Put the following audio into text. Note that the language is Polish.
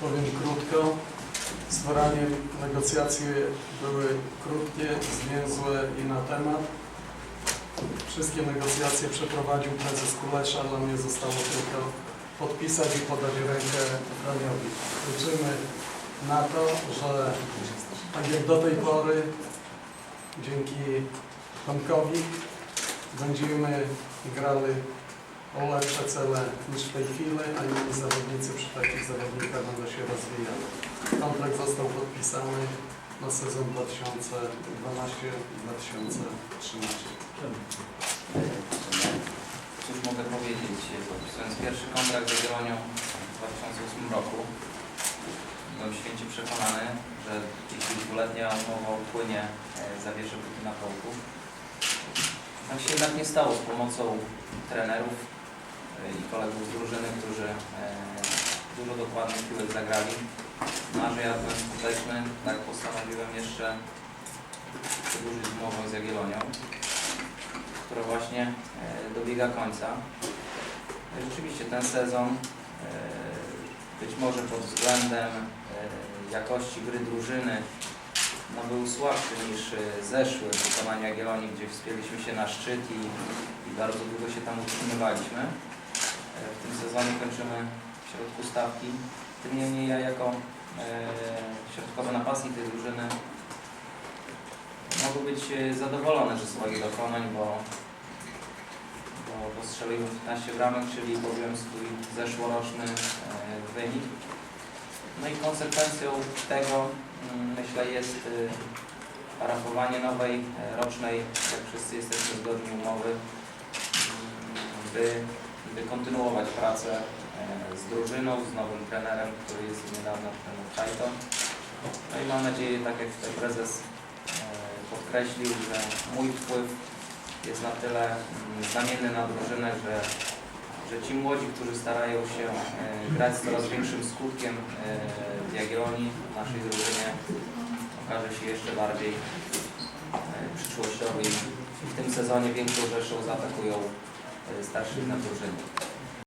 Powiem krótko. Staranie, negocjacje były krótkie, zwięzłe i na temat. Wszystkie negocjacje przeprowadził prezes Kulesza, dla mnie zostało tylko podpisać i podać rękę Franiowi. Liczymy na to, że tak jak do tej pory, dzięki Tomkowi, będziemy grali o lepsze cele niż w tej chwili, a inni zawodnicy przy takich zawodnikach będą się rozwijali. Kontrakt został podpisany na sezon 2012-2013. Cóż mogę powiedzieć, podpisując pierwszy kontrakt z Jagiellonią w 2008 roku, byłem święcie przekonany, że jeśli dwuletnia umowa upłynie, e, zawieszę buty na kołku. Tak się jednak nie stało z pomocą trenerów e, i kolegów z drużyny, którzy e, dużo dokładnych piłek zagrali. No a że ja byłem skuteczny, tak postanowiłem jeszcze przedłużyć umowę z Jagiellonią która właśnie e, dobiega końca. Rzeczywiście ten sezon być może pod względem jakości gry drużyny no, był słabszy niż e, zeszły w wykonaniu Jagiellonii, gdzie wspięliśmy się na szczyt i, i bardzo długo się tam utrzymywaliśmy. E, W tym sezonie kończymy w środku stawki. Tym niemniej ja jako e, środkowy napastnik tej drużyny mogę być e, zadowolony ze swoich dokonań, bo, bo, bo strzeliłem 15 bramek, czyli pobiłem swój zeszłoroczny e, wynik. No i konsekwencją tego myślę jest parafowanie nowej e, rocznej, jak wszyscy jesteśmy zgodni umowy, mm, by, by kontynuować pracę e, z drużyną, z nowym trenerem, który jest niedawno trener Czajto. No i mam nadzieję, tak jak tutaj prezes e, podkreślił, że mój wpływ jest na tyle mm, znamienny na drużynę, że, że ci młodzi, którzy starają się e, grać z coraz większym skutkiem e, w Jagiellonii, w naszej drużynie, okaże się jeszcze bardziej e, przyszłościowy w tym sezonie większą rzeszą zaatakują starszych na drużynie.